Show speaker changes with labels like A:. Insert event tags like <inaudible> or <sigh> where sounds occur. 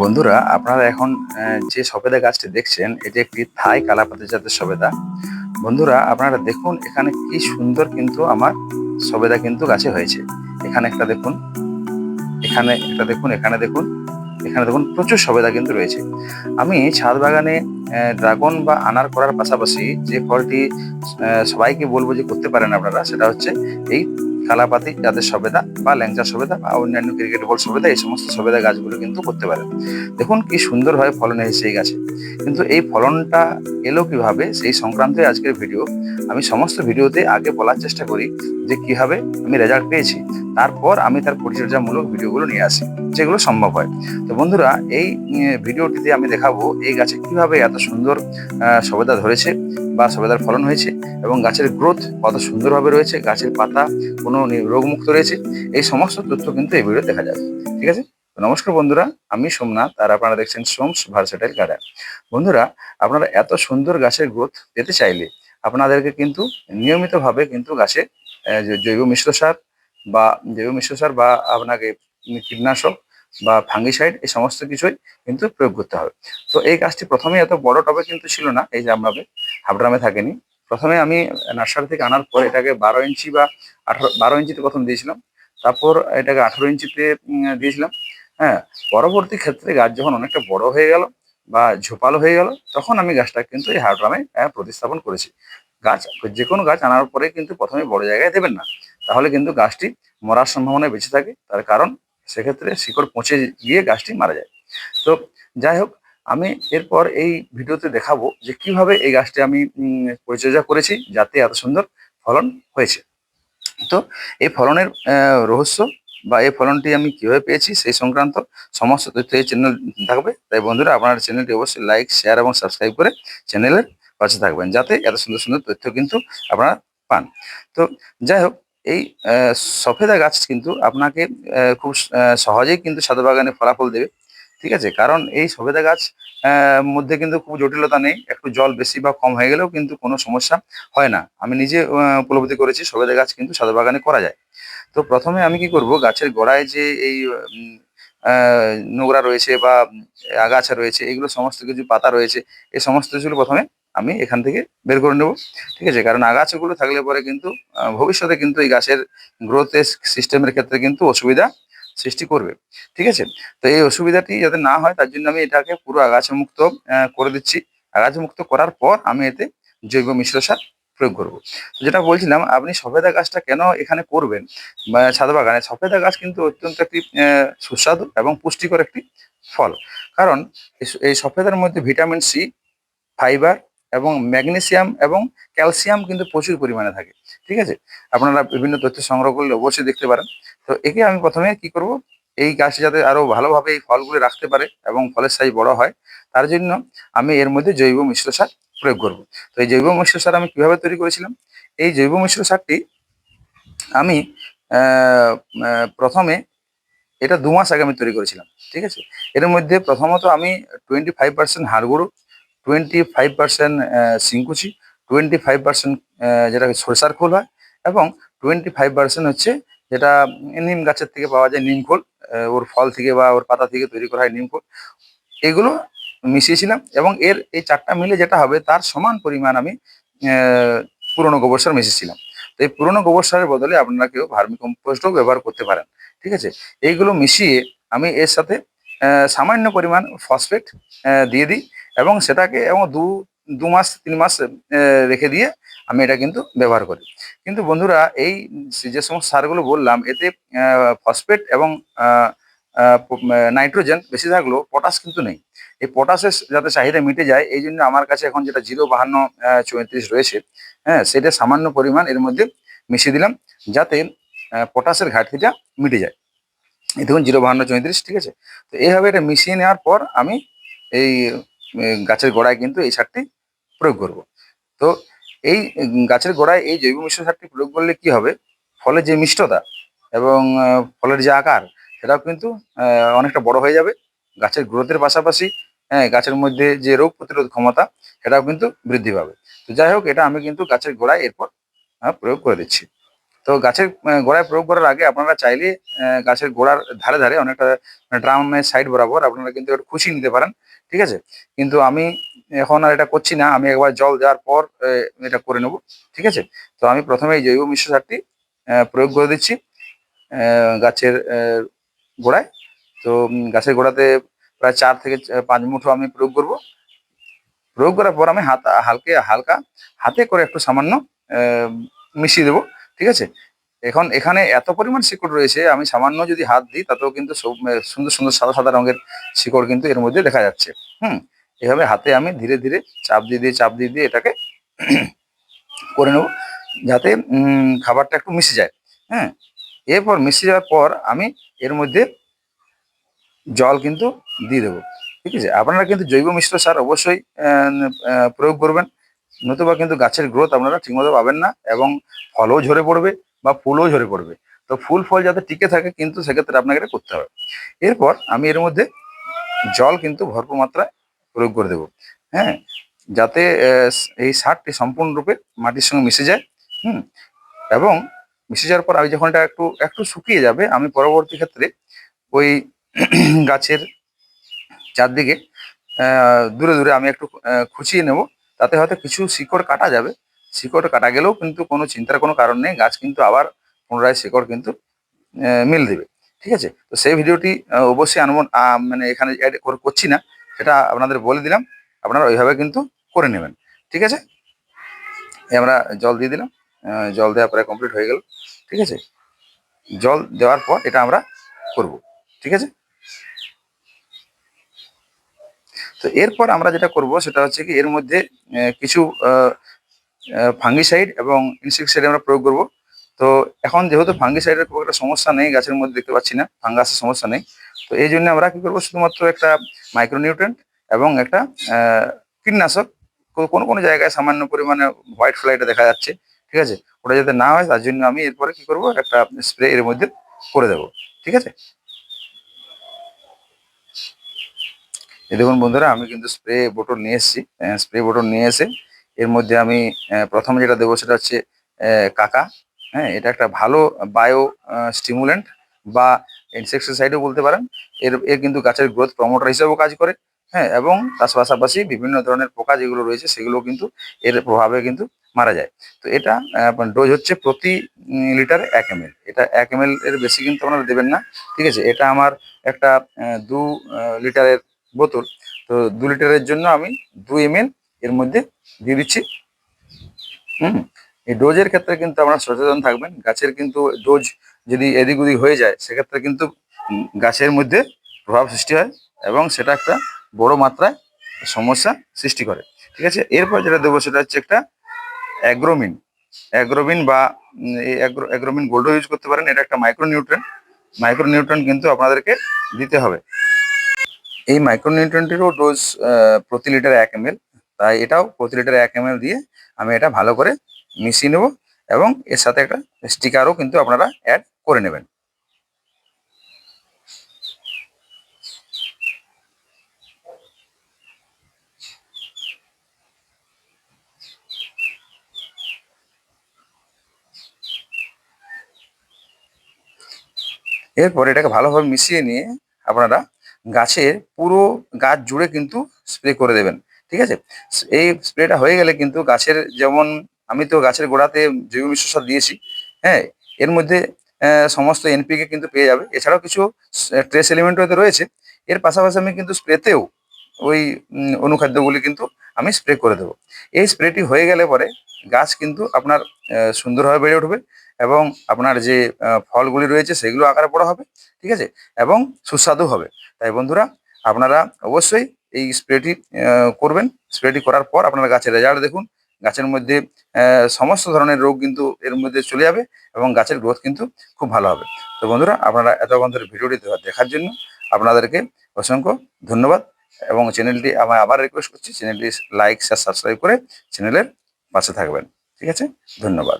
A: বন্ধুরা, আপনারা এখন যে সবেদা গাছটি দেখছেন, এটি একটি থাই কালাপাতি জাতের সবেদা। বন্ধুরা, আপনারা দেখুন এখানে কি সুন্দর কিন্তু আমার সবেদা কিন্তু গাছে হয়েছে। এখানে একটা দেখুন, এখানে একটা দেখুন, এখানে দেখুন এখানে দেখুন প্রচুর সবেদা কিন্তু রয়েছে। আমি ছাদ বাগানে ড্রাগন বা আনার করার পাশাপাশি যে ফলটি সবাইকে বলব যে করতে পারেন আপনারা, সেটা হচ্ছে এই কালাপাতি যাদের সবেদা বা ল্যাংচা সবেদা বা অন্যান্য ক্রিকেট বল সবেদা এই সমস্ত সবেদা গাছগুলো কিন্তু করতে পারেন। দেখুন কি সুন্দরভাবে ফলন এসেছে এই গাছে। কিন্তু এই ফলনটা এলো কীভাবে, সেই সংক্রান্ত আজকের ভিডিও আমি সমস্ত ভিডিওতে আগে বলার চেষ্টা করি যে কীভাবে আমি রেজাল্ট পেয়েছি। তারপর আমি তার পরিচর্যামূলক ভিডিওগুলো নিয়ে আসি, যেগুলো সম্ভব হয়। তো বন্ধুরা, এই ভিডিওটিতে আমি দেখাবো এই গাছে কীভাবে এত সুন্দর সবেদা ধরেছে বা সবেদার ফলন হয়েছে। এবং গাছের গ্রোথ কত সুন্দরভাবে রয়েছে, গাছের পাতা কোনো রোগমুক্ত রয়েছে, এই সমস্ত তথ্য কিন্তু এই ভিডিও দেখা যাবে, ঠিক আছে? নমস্কার বন্ধুরা, আমি সোমনাথ আর আপনারা দেখছেন সোমস ভার্সেটাইল গার্ডেন। বন্ধুরা, আপনারা এত সুন্দর গাছের গ্রোথ পেতে চাইলে আপনাদেরকে কিন্তু নিয়মিতভাবে কিন্তু গাছে জৈব মিশ্র সার বা জৈব মিশ্র সার বা আপনাকে কীটনাশক বা ফাঙ্গিসাইড এই সমস্ত কিছুই কিন্তু প্রয়োগ করতে হবে। তো এই গাছটি প্রথমে এত বড় টবে কিন্তু ছিল না, এই যে আমরাবে হাবড়ামে থাকেনি প্রথমে আমি নার্সারি থেকে আনার পর এটাকে বারো ইঞ্চি বা আঠারো, বারো ইঞ্চিতে প্রথম দিয়েছিলাম। তারপর এটাকে আঠারো ইঞ্চিতে দিয়েছিলাম। হ্যাঁ পরবর্তী ক্ষেত্রে গাছ যখন অনেকটা বড় হয়ে গেল বা ঝোপালো হয়ে গেল, তখন আমি গাছটা কিন্তু এই হার্ড্রামে প্রতিস্থাপন করেছি। গাছ যে কোনো গাছ আনার পরে কিন্তু প্রথমে বড় জায়গায় দেবেন না। তাহলে কিন্তু গাছটি মরার সম্ভাবনা বেঁচে থাকে। তার কারণ সেক্ষেত্রে শিকড় পচে গিয়ে গাছটি মারা যায়। তো যাই হোক আমি এরপর এই ভিডিওতে দেখাবো যে কীভাবে এই গাছটি আমি পরিচর্যা করেছি যাতে এত সুন্দর ফলন হয়েছে। তো এই ফলনের রহস্য বা এই ফলনটি আমি কীভাবে পেয়েছি সেই সংক্রান্ত সমস্ত তথ্য এই চ্যানেল থাকবে। তাই বন্ধুরা, আপনার চ্যানেলটি অবশ্যই লাইক শেয়ার এবং সাবস্ক্রাইব করে চ্যানেলের পাশে থাকবেন যাতে এত সুন্দর সুন্দর তথ্য কিন্তু আপনারা পান। তো যাই হোক, এই সফেদা গাছ কিন্তু আপনাকে খুব সহজেই কিন্তু ছাদ বাগানে ফলাফল দেবে। ঠিক আছে? কারণ এই সবেদা গাছ মধ্যে কিন্তু খুব জটিলতা নেই। একটু জল বেশি বা কম হয়ে গেলেও কিন্তু কোনো সমস্যা হয় না। আমি নিজে উপলব্ধি করেছি সবেদা গাছ কিন্তু ছাদ বাগানে করা যায়। তো প্রথমে আমি কি করব, গাছের গোড়ায় যে এই নোংরা রয়েছে বা আগাছা রয়েছে, এগুলো সমস্ত কিছু পাতা রয়েছে, এই সমস্ত কিছুগুলো প্রথমে আমি এখান থেকে বের করে নেব। ঠিক আছে? কারণ আগাছাগুলো থাকলে পরে কিন্তু ভবিষ্যতে কিন্তু এই গাছের গ্রোথ সিস্টেমের ক্ষেত্রে কিন্তু অসুবিধা সৃষ্টি করবে। ঠিক আছে? তো এই অসুবিধাটি যাতে না হয়, তার জন্য আমি এটাকে পুরো আগাছা মুক্ত করে দিচ্ছি। আগাছা মুক্ত করার পর আমি এতে জৈব মিশ্র সার প্রয়োগ করব। যেটা বলছিলাম, আপনি সফেদা গাছটা কেন এখানে করবেন? ছাদ বাগানে সফেদা গাছ কিন্তু অত্যন্ত একটি সুস্বাদু এবং পুষ্টিকর একটি ফল। কারণ এই সফেদার মধ্যে ভিটামিন সি, ফাইবার এবং ম্যাগনেসিয়াম এবং ক্যালসিয়াম কিন্তু প্রচুর পরিমাণে থাকে, ঠিক আছে? আপনারা বিভিন্ন তথ্য সংগ্রহ করলে অবশ্যই দেখতে পারেন। তো একে আমি প্রথমে কি করব? এই গাছটি যাতে আরও ভালোভাবে এই ফলগুলো রাখতে পারে এবং ফলের সাইজ বড় হয়, তার জন্য আমি এর মধ্যে জৈব মিশ্র সার প্রয়োগ করব। তো এই জৈব মিশ্র সার আমি কীভাবে তৈরি করেছিলাম? এই জৈব মিশ্র সারটি আমি প্রথমে এটা দু মাস আগে আমি তৈরি করেছিলাম, ঠিক আছে? এর মধ্যে প্রথমত আমি টোয়েন্টি ফাইভ পার্সেন্ট হাড় গুঁড়ো টোয়েন্টি ফাইভ পার্সেন্ট সিংকুচি টোয়েন্টি ফাইভ পার্সেন্ট যেটা সরষার খোল হয় এবং টোয়েন্টি ফাইভ পার্সেন্ট হচ্ছে যেটা নিম গাছের থেকে পাওয়া যায় নিম খোল ওর ফল থেকে বা ওর পাতা থেকে তৈরি করা হয় নিম খোল। এগুলো মিশিয়েছিলাম এবং এর এই চারটা মিলে যেটা হবে তার সমান পরিমাণ আমি পুরনো গোবর সার মিশিয়েছিলাম। তো এই পুরনো গোবর সারের বদলে আপনারা কেউ ভার্মি কম্পোস্টও ব্যবহার করতে পারেন, ঠিক আছে? এইগুলো মিশিয়ে আমি এর সাথে সামান্য পরিমাণ ফসফেট দিয়ে দিই। এবং সেটাকে এবং দু দু মাস, তিন মাস রেখে দিয়ে আমি এটা কিন্তু ব্যবহার করি। কিন্তু বন্ধুরা, এই যে সমস্ত সারগুলো বললাম, এতে ফসফেট এবং নাইট্রোজেন বেশি থাকলেও পটাশ কিন্তু নেই। এই পটাশের যাতে চাহিদা মিটে যায়, এই জন্য আমার কাছে এখন যেটা জিরো বাহান্ন চৌত্রিশ রয়েছে হ্যাঁ সেটা সামান্য পরিমাণ এর মধ্যে মিশিয়ে দিলাম, যাতে পটাশের ঘাটতিটা মিটে যায়। এই দেখুন, জিরো বাহান্ন, চৌত্রিশ, ঠিক আছে? তো এইভাবে এটা মিশিয়ে নেওয়ার পর আমি এই গাছের গোড়ায় কিন্তু এই সারটি প্রয়োগ করব। তো এই গাছের গোড়ায় এই জৈব মিশ্র সারটি প্রয়োগ করলে কি হবে? ফলের যে মিষ্টতা এবং ফলের যে আকার, সেটাও কিন্তু অনেকটা বড় হয়ে যাবে। গাছের গ্রোথের পাশাপাশি হ্যাঁ গাছের মধ্যে যে রোগ প্রতিরোধ ক্ষমতা, সেটাও কিন্তু বৃদ্ধি পাবে। তো যাই হোক, এটা আমি কিন্তু গাছের গোড়ায় এরপর প্রয়োগ করে দিচ্ছি। তো গাছের গোড়ায় প্রয়োগ করার আগে আপনারা চাইলে গাছের গোড়ার ধারে ধারে অনেকটা ড্রামের সাইড বরাবর আপনারা কিন্তু একটু খুশি নিতে পারেন, ঠিক আছে? কিন্তু আমি এখন আর এটা করছি না, আমি একবার জল দেওয়ার পর এটা করে নেব, ঠিক আছে? তো আমি প্রথমে এই জৈব মিশ্র সারটি প্রয়োগ করে দিচ্ছি গাছের গোড়ায়। তো গাছের গোড়াতে প্রায় চার থেকে পাঁচ মুঠো আমি প্রয়োগ করব। প্রয়োগ করার পর আমি হাত, হালকে, হালকা হাতে করে একটু সামান্য মিশিয়ে দেবো। ঠিক আছে? এখন এখানে এত পরিমাণ শিকড় রয়েছে, আমি সামান্য যদি হাত দিই, তাতেও কিন্তু সুন্দর সুন্দর সাদা সাদা রঙের শিকড় কিন্তু এর মধ্যে দেখা যাচ্ছে। হুম? এভাবে হাতে আমি ধীরে ধীরে চাপ দিয়ে দিয়ে, চাপ দিয়ে দিয়ে এটাকে <clears throat> করে নেব, যাতে খাবারটা একটু মিশে যায়। হ্যাঁ? এরপর মিশে যাওয়ার পর আমি এর মধ্যে জল কিন্তু দিয়ে দেবো। ঠিক আছে? আপনারা কিন্তু জৈব মিশ্র সার অবশ্যই প্রয়োগ করবেন। নতুবা কিন্তু গাছের গ্রোথ আপনারা ঠিকমতো পাবেন না এবং ফলও ঝরে পড়বে বা ফুলও ঝরে পড়বে। তো ফুল ফল যাতে টিকে থাকে কিন্তু সেক্ষেত্রে আপনাকে এটা করতে হবে। এরপর আমি এর মধ্যে জল কিন্তু ভরপুর মাত্রায় প্রয়োগ করে দেবো। হ্যাঁ? যাতে এই সারটি সম্পূর্ণরূপে মাটির সঙ্গে মিশে যায়। হুম? এবং মিশে যাওয়ার পর আমি যখন এটা একটু একটু শুকিয়ে যাবে, আমি পরবর্তী ক্ষেত্রে ওই <clears throat> গাছের, চারদিকে দূরে দূরে আমি একটু খুঁচিয়ে নেব। তাতে হয়তো কিছু শিকড় কাটা যাবে। শিকড় কাটা গেলেও কিন্তু কোনো চিন্তার কোনো কারণ নেই। গাছ কিন্তু আবার পুনরায় শিকড় কিন্তু মিল দেবে। ঠিক আছে? তো সেই ভিডিওটি অবশ্যই আনব মানে এখানে অ্যাড করছি না। সেটা আপনাদের বলে দিলাম। আপনারা ওইভাবে কিন্তু করে নেবেন। ঠিক আছে? আমরা জল দিয়ে দিলাম। জল দেওয়ার পরে কমপ্লিট হয়ে গেল। ঠিক আছে? জল দেওয়ার পর এটা আমরা করব। ঠিক আছে? তো এরপর আমরা যেটা করব সেটা হচ্ছে কি, এর মধ্যে কিছু ফাঙ্গিসাইড এবং ইনসেক্টিসাইড আমরা প্রয়োগ করব। তো এখন যেহেতু ফাঙ্গিসাইডের খুব একটা সমস্যা নেই, গাছের মধ্যে দেখতে পাচ্ছি না ফাঙ্গাসের সমস্যা নেই। তো এই জন্য আমরা কি করব, শুধুমাত্র একটা মাইক্রোনিউট্রেন্ট এবং একটা কীটনাশক কোনো কোনো জায়গায় সামান্য পরিমাণে হোয়াইট ফ্লাইটা দেখা যাচ্ছে, ঠিক আছে? ওটা যাতে না হয়, তার জন্য আমি এরপরে কি করব, একটা স্প্রে এর মধ্যে করে দেবো, ঠিক আছে? এই দেখুন বন্ধুরা, আমি কিন্তু স্প্রে বোটল নিয়ে এসেছি স্প্রে বোটল নিয়ে এসে এর মধ্যে আমি প্রথমে যেটা দেবো সেটা হচ্ছে কাকা। হ্যাঁ এটা একটা ভালো বায়ো স্টিমুলেন্ট বা ইনসেকটিসাইডও বলতে পারেন। এর এর কিন্তু গাছের গ্রোথ প্রমোটার হিসেবেও কাজ করে হ্যাঁ এবং তার পাশাপাশি বিভিন্ন ধরনের পোকা যেগুলো রয়েছে সেগুলো কিন্তু এর প্রভাবে কিন্তু মারা যায়। তো এটা ডোজ হচ্ছে প্রতি লিটারে এক এম এটা এক এম এর বেশি কিন্তু আপনারা দেবেন না, ঠিক আছে? এটা আমার একটা দু লিটারের বোতল। তো দু লিটারের জন্য আমি দু এম এর মধ্যে দিয়ে দিচ্ছি। হুম, এই ডোজের ক্ষেত্রে কিন্তু আপনারা সচেতন থাকবেন। গাছের কিন্তু ডোজ যদি এদিক ওদিক হয়ে যায়, সেক্ষেত্রে কিন্তু গাছের মধ্যে প্রভাব সৃষ্টি হয় এবং সেটা একটা বড় মাত্রায় সমস্যা সৃষ্টি করে। ঠিক আছে? এরপর যেটা দেবো সেটা হচ্ছে একটা অ্যাগ্রোমিন। অ্যাগ্রোমিন বা অ্যাগ্রোমিন গোল্ডও ইউজ করতে পারেন। এটা একটা মাইক্রোনিউট্রেন মাইক্রোনিউট্রেন কিন্তু আপনাদেরকে দিতে হবে। এই মাইক্রোনিউট্রেন্টেরও ডোজ প্রতি লিটার এক এম তাই এটাও প্রতি লিটার এক এম দিয়ে আমি এটা ভালো করে মিশিয়ে নেব এবং এর সাথে একটা স্টিকারও কিন্তু আপনারা অ্যাড করে নেবেন। এরপর এটাকে ভালোভাবে মিশিয়ে নিয়ে আপনারা গাছের পুরো গাছ জুড়ে কিন্তু স্প্রে করে দেবেন, ঠিক আছে? এই স্প্রেটা হয়ে গেলে কিন্তু গাছের যেমন আমি তো গাছের গোড়াতে জৈব মিশ্র সার দিয়েছি হ্যাঁ? এর মধ্যে সমস্ত এনপিকে কিন্তু পেয়ে যাবে। এছাড়াও কিছু ট্রেস এলিমেন্ট হয়তো রয়েছে। এর পাশাপাশি আমি কিন্তু স্প্রেতেও ওই অনুখাদ্যগুলি কিন্তু আমি স্প্রে করে দেবো। এই স্প্রেটি হয়ে গেলে পরে গাছ কিন্তু আপনার সুন্দরভাবে বেড়ে উঠবে এবং আপনার যে ফলগুলি রয়েছে সেগুলো আকারে বড় হবে, ঠিক আছে? এবং সুস্বাদু হবে। তাই বন্ধুরা, আপনারা অবশ্যই এই স্প্রেটি করবেন। স্প্রেটি করার পর আপনারা গাছের রেজাল্ট দেখুন। গাছের মধ্যে সমস্ত ধরনের রোগ কিন্তু এর মধ্যে চলে যাবে এবং গাছের গ্রোথ কিন্তু খুব ভালো হবে। তো বন্ধুরা, আপনারা এতক্ষণ ধরে ভিডিওটি দেখার জন্য আপনাদেরকে অসংখ্য ধন্যবাদ এবং চ্যানেলটি আমি আবার রিকোয়েস্ট করছি। চ্যানেলটি লাইক সাবস্ক্রাইব করে চ্যানেলের পাশে থাকবেন। ঠিক আছে? ধন্যবাদ।